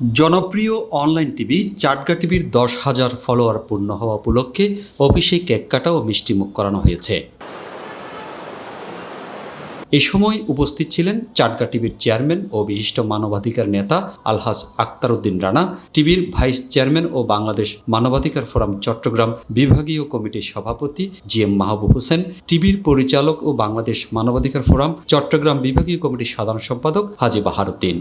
জনপ্রিয় online TV Chatga টিভির দশ হাজার ফলোয়ার পূর্ণ হওয়া উপলক্ষে অফিসে কেক কাটা ও মিষ্টিমুখ করানো হয়েছে। এ সময় উপস্থিত ছিলেন চাটগা টিভির চেয়ারম্যান ও বিশিষ্ট মানবাধিকার নেতা আলহাজ আক্তার উদ্দিন রানা, টিভির ভাইস চেয়ারম্যান ও বাংলাদেশ মানবাধিকার ফোরাম চট্টগ্রাম বিভাগীয় কমিটির সভাপতি জি এম মাহবুব হোসেন, টিভির পরিচালক ও বাংলাদেশ মানবাধিকার ফোরাম চট্টগ্রাম বিভাগীয় কমিটির সাধারণ সম্পাদক হাজি বাহারুদ্দিন।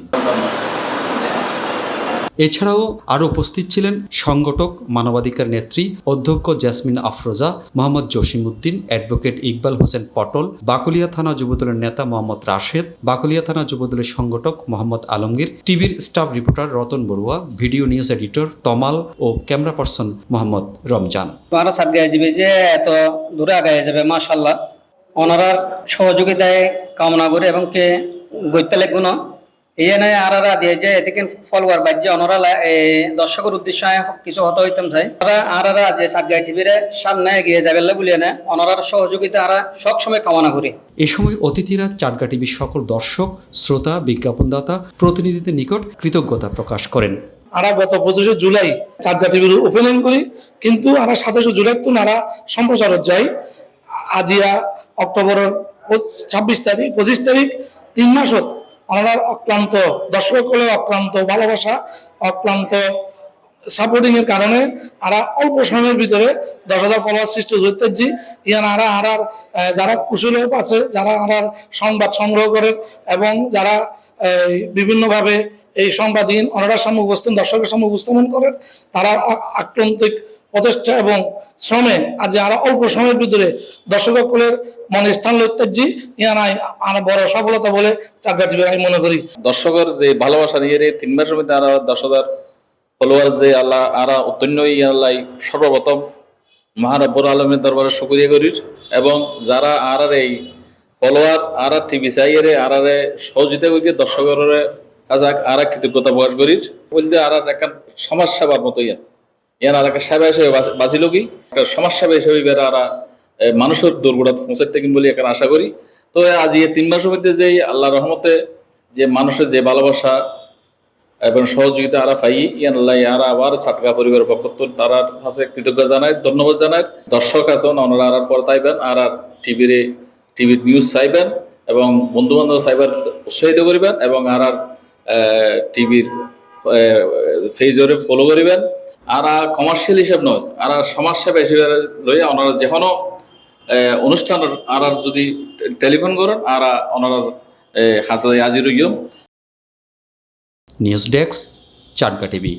এছাড়াও আরও উপস্থিত ছিলেন সংগঠক, মানবাধিকার নেত্রী, অধ্যক্ষ জেসমিন আফরোজা, মোহাম্মদ জসিমউদ্দিন, অ্যাডভোকেট ইকবাল হোসেন পটল, বাকুলিয়া থানা যুবদলের নেতা মোহাম্মদ রাশেদ, বাকুলিয়া থানা যুবদলের সংগঠক মোহাম্মদ আলমগীর, টিভির staff reporter Ratan Barua, video news editor Tamal ও ক্যামেরা পার্সন মোহাম্মদ রমজান। ওনারা যে এত দূরে আগায় যাবে, মাশাল্লাহ। ওনারার সহযোগিতায় কামনা করে এবং কে গৈতালে গুণ নাই আরারা দিয়ে যে এদিকে ফলোয়ার বাজ্য ওনারা লা- এ, দর্শকের উদ্দেশ্য কিছু হতে হইতাম চাই ওরা আরারা যে সাত গায়ে টিভিরে সামনে এগিয়ে যাবে বলিয়ে না ওনারার সহযোগিতা আরা সব সময় কামনা করি। এ সময় অতিথিরা চাটগা টিভির সকল দর্শক শ্রোতা বিজ্ঞাপনদাতা প্রতিনিধিদের নিকট কৃতজ্ঞতা প্রকাশ করেন। আমরা গত পঁচিশে জুলাই চারটা টিভির ওপেনিং করি কিন্তু আমরা সাতাশে জুলাই তো নারা সম্প্রচারত যাই। আজিয়া অক্টোবরের ছাব্বিশ তারিখ পঁচিশ তারিখ তিন মাসত আমরা অক্লান্ত দর্শকসকলের অক্লান্ত ভালোবাসা, অক্লান্ত সাপোর্টিং এর কারণে আরা অল্প সময়ের ভিতরে দশ হাজার ফলোয়ার সৃষ্টি করতেছি ইয়ান আরা আরার যারা কুশলী আছে, যারা আরার সংবাদ সংগ্রহ করে এবং যারা বিভিন্নভাবে এই সংবাদহীন অনারার সামনে উপস্থান দর্শকের সামনে উপস্থাপন করেন, তারা আক্রান্তিক প্রচেষ্টা এবং শ্রমে আজ আরও অল্প সময়ের ভিতরে দর্শকসকলের মনে স্থান লইতেছি ইয়ানাই আর বড় সফলতা বলে চাকরি টিভি আমি মনে করি। দর্শকের যে ভালোবাসা নিয়ে রে তিন মাসের মধ্যে আরা দশ হাজার ফলোয়ার যে আল্লাহ আরা অত্যন্য আল্লাহ সর্বপ্রথম মহানব্বর আলমের দরবারে শুকরিয়া করির এবং যারা আর এই ফলোয়ার আর আর টিভি চাইয়ে আর আর সহযোগিতা করি দর্শকের কাছে আর কৃতজ্ঞতা প্রকাশ করির বলতে আর একটা সমাজ সেবার মতো ইয়া। ইয়ার আর একটা সেবা হিসেবে বাঁচিল কি? একটা সমাজ সেবা হিসেবে আর মানুষের দুর্গটা পৌঁছাতে থাকেন বলে একটা আশা করি। তো আজ এই তিন মাসের মধ্যে যে আল্লাহ রহমতে যে মানুষের যে ভালোবাসা এবং সহযোগিতা আরা পাই ইয়ান আল্লাহ আর আবার সাটকা পরিবারের পক্ষ থেকে তারা কাছে কৃতজ্ঞ জানায় ধন্যবাদ জানায় দর্শক আছেন ওনারা আর পর তাইবেন, আর আর টিভির টিভির নিউজ চাইবেন এবং বন্ধু বান্ধব চাইবার উৎসাহিত করিবেন এবং আর আর টিভির ফেজরে ফলো করিবেন। আর কমার্শিয়াল হিসাব নয়, আর সমাজসেবা হিসেবে লইয়া ওনারা যেকোনো অনুষ্ঠান আর যদি টেলিফোন করেন, আর ওনারা হাসাই আজির নিউজ ডেস্ক, চাটগা টিভি।